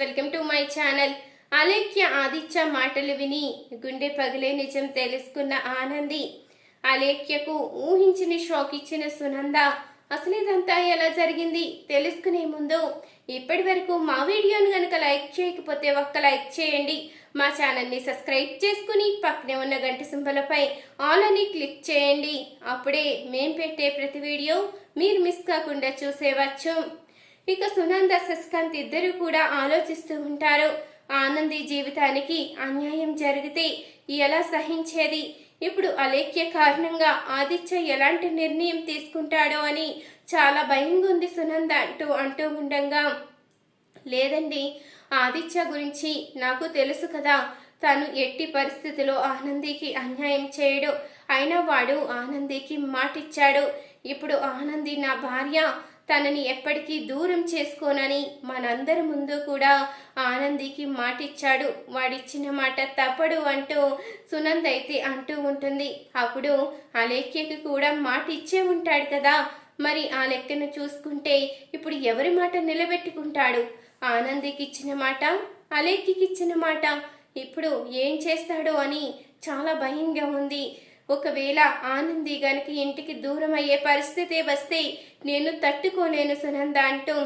Welcome to my channel. Alekhya Aditya మాటలు విని గుండె పగిలే నిజం తెలుసుకున్న ఆనంది. అలేఖ్యకు ఊహించిన షాక్ ఇచ్చిన సునంద అసలు ఇదంతా ఎలా జరిగింది? తెలుసుకునే ముందు ఇప్పటి వరకు మా వీడియోను కనుక లైక్ చేయకపోతే ఒక్క లైక్ చేయండి. మా ఛానల్ని సబ్స్క్రైబ్ చేసుకుని పక్కనే ఉన్న గంట సింబలపై ఆల్ అని క్లిక్ చేయండి. అప్పుడే మేం పెట్టే ప్రతి వీడియో మీరు మిస్ కాకుండా చూసేవచ్చు. ఇక సునంద శశికాంత్ ఇద్దరు కూడా ఆలోచిస్తూ ఉంటారు. ఆనంది జీవితానికి అన్యాయం జరిగితే ఎలా సహించేది? ఇప్పుడు అలేఖ్య కారణంగా ఆదిత్య ఎలాంటి నిర్ణయం తీసుకుంటాడో అని చాలా భయంగా ఉంది సునంద అంటూ అంటూ ఉండగా లేదండి ఆదిత్య గురించి నాకు తెలుసు కదా. తను ఎట్టి పరిస్థితిలో ఆనందికి అన్యాయం చేయడు. అయినా వాడు ఆనందికి మాటిచ్చాడు. ఇప్పుడు ఆనంది నా భార్య తనని ఎప్పటికీ దూరం చేసుకోనని మనందరి ముందు కూడా ఆనందికి మాటిచ్చాడు. వాడిచ్చిన మాట తప్పడు అంటూ సునంద్ అయితే అంటూ ఉంటుంది. అప్పుడు అలేఖ్యకి కూడా మాట ఇచ్చే ఉంటాడు కదా. మరి ఆ లెక్కను చూసుకుంటే ఇప్పుడు ఎవరి మాట నిలబెట్టుకుంటాడు? ఆనందికి ఇచ్చిన మాట అలేఖ్యకి ఇచ్చిన మాట. ఇప్పుడు ఏం చేస్తాడో అని చాలా భయంగా ఉంది. ఒకవేళ ఆనంది గనికి ఇంటికి దూరం అయ్యే పరిస్థితి వస్తే నేను తట్టుకోలేను సునంద అంటూ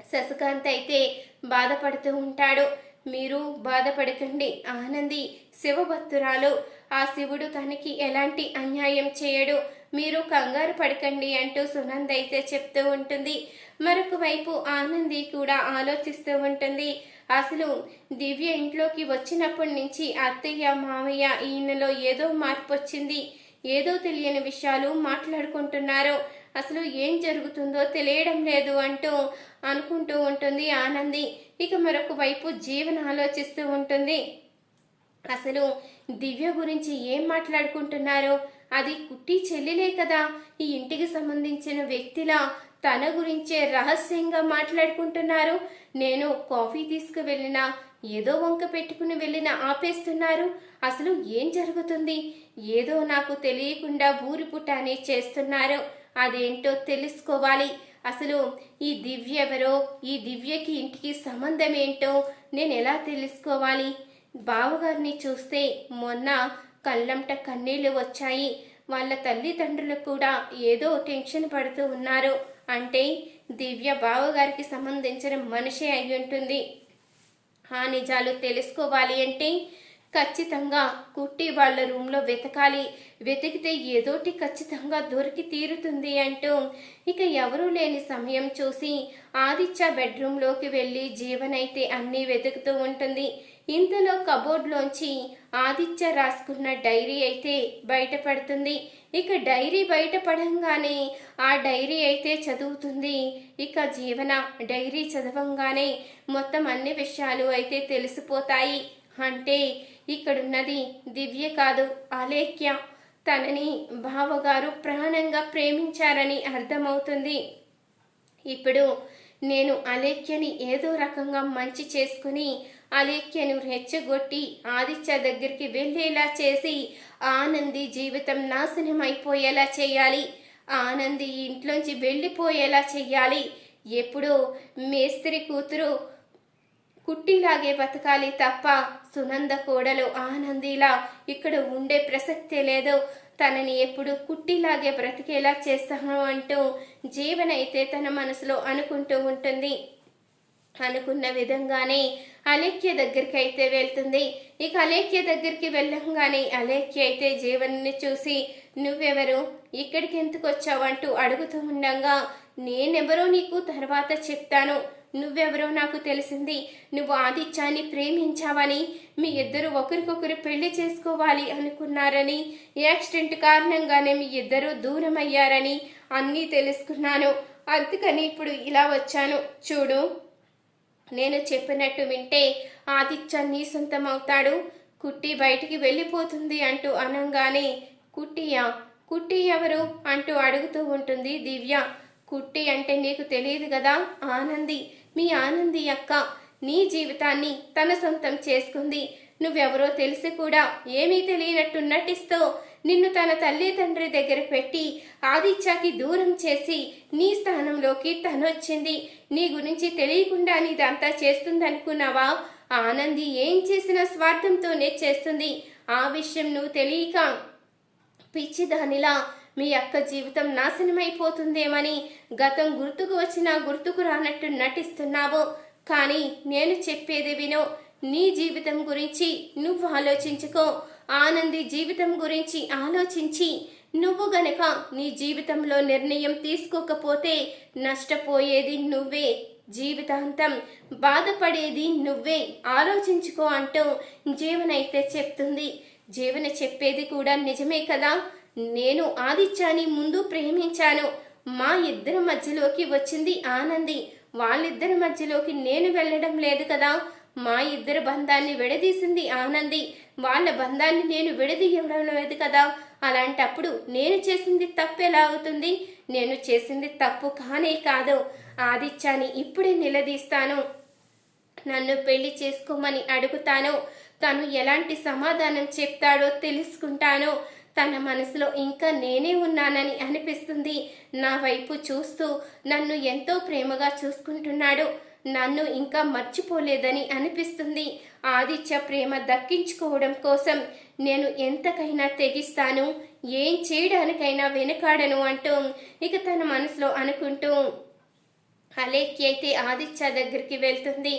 శశికాంత్ అయితే బాధపడుతూ ఉంటాడు. మీరు బాధపడకండి ఆనంది శివభక్తురాలు. ఆ శివుడు తనకి ఎలాంటి అన్యాయం చేయడు. మీరు కంగారు పడకండి అంటూ సునంద్ అయితే చెప్తూ ఉంటుంది. మరొక వైపు ఆనంది కూడా ఆలోచిస్తూ ఉంటుంది. అసలు దివ్య ఇంట్లోకి వచ్చినప్పటి నుంచి అత్తయ్య మామయ్య ఈయనలో ఏదో మార్పు వచ్చింది ఏదో తెలియని విషయాలు మాట్లాడుకుంటున్నారు. అసలు ఏం జరుగుతుందో తెలియడం లేదు అంటూ అనుకుంటూ ఉంటుంది ఆనంది. ఇక మరొక వైపు జీవన ఆలోచిస్తూ ఉంటుంది. అసలు దివ్య గురించి ఏం మాట్లాడుకుంటున్నారో? అది కుట్టి చెల్లిలే కదా. ఈ ఇంటికి సంబంధించిన వ్యక్తిలా తన గురించే రహస్యంగా మాట్లాడుకుంటున్నారు. నేను కాఫీ తీసుకువెళ్ళినా ఏదో వంక పెట్టుకుని వెళ్ళిన ఆపేస్తున్నారు. అసలు ఏం జరుగుతుంది? ఏదో నాకు తెలియకుండా ఊరి పుటాని చేస్తున్నారు. అదేంటో తెలుసుకోవాలి. అసలు ఈ దివ్య ఎవరో ఈ దివ్యకి ఇంటికి సంబంధం ఏంటో నేను ఎలా తెలుసుకోవాలి? బావగారిని చూస్తే మొన్న కళ్ళంట కన్నీళ్ళు వచ్చాయి. వాళ్ళ తల్లిదండ్రులు కూడా ఏదో టెన్షన్ పడుతూ ఉన్నారు. అంటే దివ్య బావగారికి సంబంధించిన మనిషి అయి ఉంటుంది. ఆ నిజాలు తెలుసుకోవాలి అంటే ఖచ్చితంగా కుట్టి వాళ్ళ రూమ్లో వెతకాలి. వెతికితే ఏదోటి ఖచ్చితంగా దొరికి తీరుతుంది అంటూ ఇక ఎవరూ లేని సమయం చూసి ఆదిత్య బెడ్రూమ్లోకి వెళ్ళి జీవనైతే అన్నీ వెతుకుతూ ఉంటుంది. ఇంతలో కబోర్డ్లోంచి ఆదిత్య రాసుకున్న డైరీ అయితే బయటపడుతుంది. ఇక డైరీ బయటపడంగానే ఆ డైరీ అయితే చదువుతుంది. ఇక జీవన డైరీ చదవంగానే మొత్తం అన్ని విషయాలు అయితే తెలిసిపోతాయి. అంటే ఇక్కడున్నది దివ్య కాదు అలేఖ్య తనని బావగారు ప్రాణంగా ప్రేమించారని అర్థమవుతుంది. ఇప్పుడు నేను అలేఖ్యని ఏదో రకంగా మంచి చేసుకుని అలేఖ్యను రెచ్చగొట్టి ఆదిత్య దగ్గరికి వెళ్ళేలా చేసి ఆనంది జీవితం నాశనం అయిపోయేలా చేయాలి. ఆనంది ఇంట్లోంచి వెళ్ళిపోయేలా చెయ్యాలి ఎప్పుడో మేస్త్రి కూతురు కుట్టిలాగే బతకాలి తప్ప సునంద కోడలు ఆనందిలా ఇక్కడ ఉండే ప్రసక్తే లేదు. తనని ఎప్పుడు కుట్టిలాగే బ్రతికేలా చేస్తాను అంటూ జీవన అయితే తన మనసులో అనుకుంటూ ఉంటుంది. అనుకున్న విధంగానే అలేఖ్య దగ్గరికి అయితే వెళ్తుంది. ఇక అలేఖ్య దగ్గరికి వెళ్ళంగానే అలేఖ్య అయితే జీవన్ని చూసి నువ్వెవరు? ఇక్కడికి ఎందుకు వచ్చావంటూ అడుగుతూ ఉండగా నేనెవరో నీకు తర్వాత చెప్తాను. నువ్వెవరో నాకు తెలిసింది. నువ్వు ఆదిత్యాన్ని ప్రేమించావని మీ ఇద్దరు ఒకరికొకరు పెళ్ళి చేసుకోవాలి అనుకున్నారని యాక్సిడెంట్ కారణంగానే మీ ఇద్దరు దూరం అయ్యారని అన్నీ తెలుసుకున్నాను. అందుకని ఇప్పుడు ఇలా వచ్చాను. చూడు నేను చెప్పినట్టు వింటే ఆదిత్య నీ సొంతం అవుతాడు. కుట్టి బయటికి వెళ్ళిపోతుంది అంటూ అనంగానే కుట్టియా? కుట్టి ఎవరు? అంటూ అడుగుతూ ఉంటుంది దివ్య. కుట్టి అంటే నీకు తెలియదు కదా? ఆనంది. మీ ఆనంది అక్క నీ జీవితాన్ని తన సొంతం చేసుకుంది. నువ్వెవరో తెలిసి కూడా ఏమీ తెలియనట్టు నటిస్తూ నిన్ను తన తల్లిదండ్రి దగ్గర పెట్టి ఆదిత్యకి దూరం చేసి నీ స్థానంలోకి తనొచ్చింది. నీ గురించి తెలియకుండా నీదంతా చేస్తుందనుకున్నావా? ఆనంది ఏం చేసినా స్వార్థంతోనే చేస్తుంది. ఆ విషయం నువ్వు తెలియక పిచ్చిదానిలా మీ అక్క జీవితం నాశనమైపోతుందేమని గతం గుర్తుకు వచ్చినా గుర్తుకు రానట్టు నటిస్తున్నావు. కానీ నేను చెప్పేది విను. నీ జీవితం గురించి నువ్వు ఆలోచించుకో. ఆనంది జీవితం గురించి ఆలోచించి నువ్వు గనక నీ జీవితంలో నిర్ణయం తీసుకోకపోతే నష్టపోయేది నువ్వే. జీవితాంతం బాధపడేది నువ్వే. ఆలోచించుకో అంటూ జీవనైతే చెప్తుంది. జీవన చెప్పేది కూడా నిజమే కదా? నేను ఆదిత్యాన్ని ముందు ప్రేమించాను. మా ఇద్దరి మధ్యలోకి వచ్చింది ఆనంది. వాళ్ళిద్దరి మధ్యలోకి నేను వెళ్ళడం లేదు కదా? మా ఇద్దరి బంధాన్ని విడదీసింది ఆనంది. వాళ్ళ బంధాన్ని నేను విడదీయడం లేదు కదా? అలాంటప్పుడు నేను చేసింది తప్పు ఎలా అవుతుంది? నేను చేసింది తప్పు కానే కాదు. ఆదిత్యాన్ని ఇప్పుడే నిలదీస్తాను. నన్ను పెళ్ళి చేసుకోమని అడుగుతాను. తను ఎలాంటి సమాధానం చెప్తాడో తెలుసుకుంటాను. తన మనసులో ఇంకా నేనే ఉన్నానని అనిపిస్తుంది. నా వైపు చూస్తూ నన్ను ఎంతో ప్రేమగా చూసుకుంటున్నాడు. నన్ను ఇంకా మర్చిపోలేదని అనిపిస్తుంది. ఆదిత్య ప్రేమ దక్కించుకోవడం కోసం నేను ఎంతకైనా తెగిస్తాను. ఏం చేయడానికైనా వెనుకాడను అంటూ ఇక తన మనసులో అనుకుంటూ అలేఖ్య అయితే ఆదిత్య దగ్గరికి వెళ్తుంది.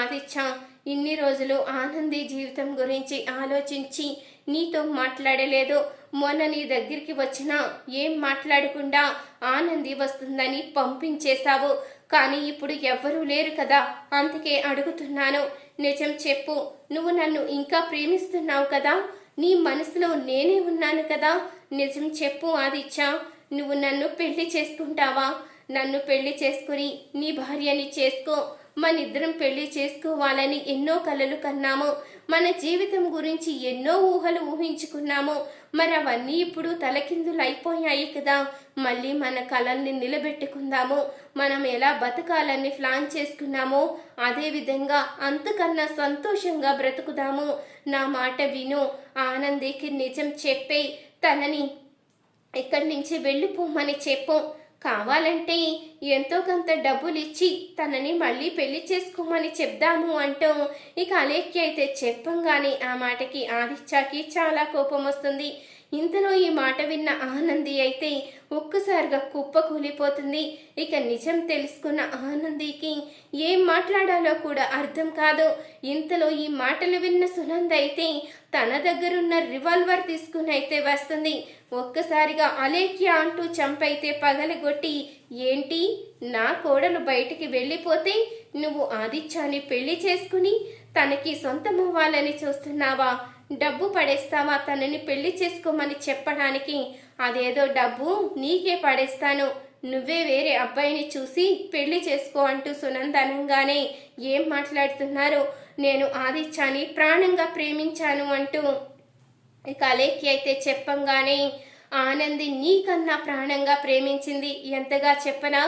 ఆదిత్య ఇన్ని రోజులు ఆనంది జీవితం గురించి ఆలోచించి నీతో మాట్లాడలేదు. మొన్న నీ దగ్గరికి వచ్చినా ఏం మాట్లాడకుండా ఆనంది వస్తుందని పంపించేశావు. కానీ ఇప్పుడు ఎవ్వరూ లేరు కదా అందుకే అడుగుతున్నాను. నిజం చెప్పు నువ్వు నన్ను ఇంకా ప్రేమిస్తున్నావు కదా? నీ మనసులో నేనే ఉన్నాను కదా? నిజం చెప్పు ఆదిత్య నువ్వు నన్ను పెళ్ళి చేసుకుంటావా? నన్ను పెళ్ళి చేసుకుని నీ భార్యని చేసుకో. మనిద్దరం పెళ్ళి చేసుకోవాలని ఎన్నో కలలు కన్నాము. మన జీవితం గురించి ఎన్నో ఊహలు ఊహించుకున్నాము. మరి అవన్నీ ఇప్పుడు తలకిందులు అయిపోయాయి కదా. మళ్ళీ మన కళల్ని నిలబెట్టుకుందాము. మనం ఎలా బతకాలని ప్లాన్ చేసుకున్నామో అదేవిధంగా అంతకన్నా సంతోషంగా బ్రతుకుదాము. నా మాట విను. ఆనందికి నిజం చెప్పే తనని ఇక్కడి నుంచి వెళ్ళిపోమని చెప్పు. కావాలంటే ఎంతో కొంత డబ్బులు ఇచ్చి తనని మళ్ళీ పెళ్ళి చేసుకోమని చెప్దాము అంటూ ఇక అలేఖ్య అయితే చెప్పంగానే ఆ మాటకి ఆదిత్యకి చాలా కోపం వస్తుంది ఇంతలో ఈ మాట విన్న ఆనంది అయితే ఒక్కసారిగా కుప్ప కూలిపోతుంది. ఇక నిజం తెలుసుకున్న ఆనందికి ఏం మాట్లాడాలో కూడా అర్థం కాదు. ఇంతలో ఈ మాటలు విన్న సునంద అయితే తన దగ్గరున్న రివాల్వర్ తీసుకుని అయితే వస్తుంది. ఒక్కసారిగా అలేఖ్య అంటూ చంపైతే పగలగొట్టి ఏంటి? నా కోడలు బయటికి వెళ్ళిపోతే నువ్వు ఆదిత్యాన్ని పెళ్ళి చేసుకుని తనకి సొంతమవ్వాలని చూస్తున్నావా? డబ్బు పడేస్తావా తనని పెళ్ళి చేసుకోమని చెప్పడానికి అదేదో డబ్బు నీకే పడేస్తాను. నువ్వే వేరే అబ్బాయిని చూసి పెళ్ళి చేసుకో అంటూ సునందనంగానే ఏం మాట్లాడుతున్నారు? నేను ఆదిత్యాన్ని ప్రాణంగా ప్రేమించాను అంటూ ఇక అయితే చెప్పంగానే ఆనంది నీకన్నా ప్రాణంగా ప్రేమించింది ఎంతగా చెప్పనా?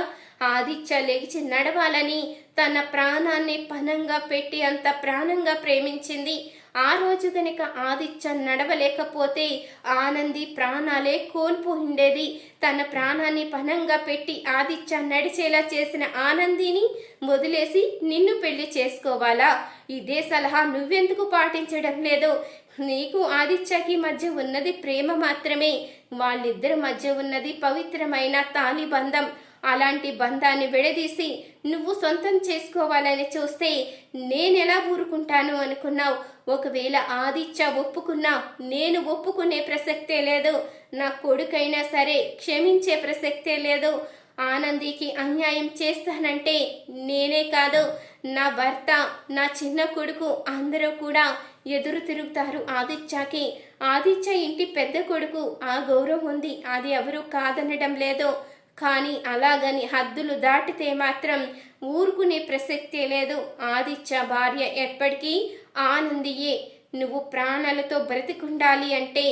ఆదిత్య లేచి నడవాలని తన ప్రాణాన్ని పనంగా పెట్టి అంత ప్రాణంగా ప్రేమించింది ఆ రోజు గనక ఆదిత్య నడవలేకపోతే ఆనంది ప్రాణాలే కోల్పోయిండేది. తన ప్రాణాన్ని పనంగా పెట్టి ఆదిత్య నడిచేలా చేసిన ఆనందిని వదిలేసి నిన్ను పెళ్ళి చేసుకోవాలా? ఇదే సలహా నువ్వెందుకు పాటించడం లేదు? నీకు ఆదిత్యకి మధ్య ఉన్నది ప్రేమ మాత్రమే. వాళ్ళిద్దరి మధ్య ఉన్నది పవిత్రమైన తాలిబంధం అలాంటి బంధాన్ని విడదీసి నువ్వు సొంతం చేసుకోవాలని చూస్తే నేనెలా ఊరుకుంటాను అనుకున్నావు? ఒకవేళ ఆదిత్య ఒప్పుకున్నా నేను ఒప్పుకునే ప్రసక్తే లేదు. నా కొడుకైనా సరే క్షమించే ప్రసక్తే లేదు. ఆనందికి అన్యాయం చేస్తానంటే నేనే కాదు. నా భర్త నా చిన్న కొడుకు అందరూ కూడా ఎదురు తిరుగుతారు ఆదిత్యకి. ఆదిత్య ఇంటి పెద్ద కొడుకు ఆ గౌరవం ఉంది. అది ఎవరూ కాదనడం లేదు. కానీ అలాగని హద్దులు దాటితే మాత్రం ఊరుకునే ప్రసక్తే లేదు. ఆదిత్య భార్య ఎప్పటికీ ఆనందియే. నువ్వు ప్రాణాలతో బ్రతికుండాలి అంటే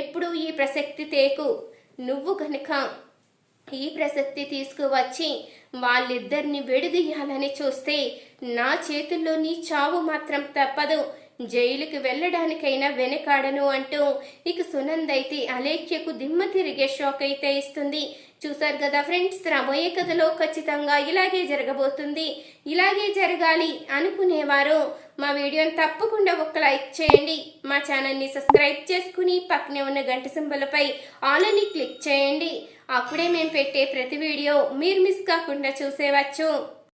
ఎప్పుడు ఈ ప్రసక్తి తేకు. నువ్వు కనుక ఈ ప్రసక్తి తీసుకువచ్చి వాళ్ళిద్దరిని విడదీయాలని చూస్తే నా చేతుల్లో నీ చావు మాత్రం తప్పదు. జైలుకి వెళ్ళడానికైనా వెనకాడను అంటూ ఇక సునంద్ అయితే అలేఖ్యకు దిమ్మ తిరిగే షాక్ అయితే ఇస్తుంది. చూసారు కదా ఫ్రెండ్స్ రాబోయే కథలో ఖచ్చితంగా ఇలాగే జరగబోతుంది. ఇలాగే జరగాలి అనుకునేవారు. మా వీడియోని తప్పకుండా ఒక లైక్ చేయండి. మా ఛానల్ని సబ్స్క్రైబ్ చేసుకుని పక్కనే ఉన్న గంట సింబలపై ఆల్ అని క్లిక్ చేయండి. అప్పుడే మేము పెట్టే ప్రతి వీడియో మీరు మిస్ కాకుండా చూసేవచ్చు.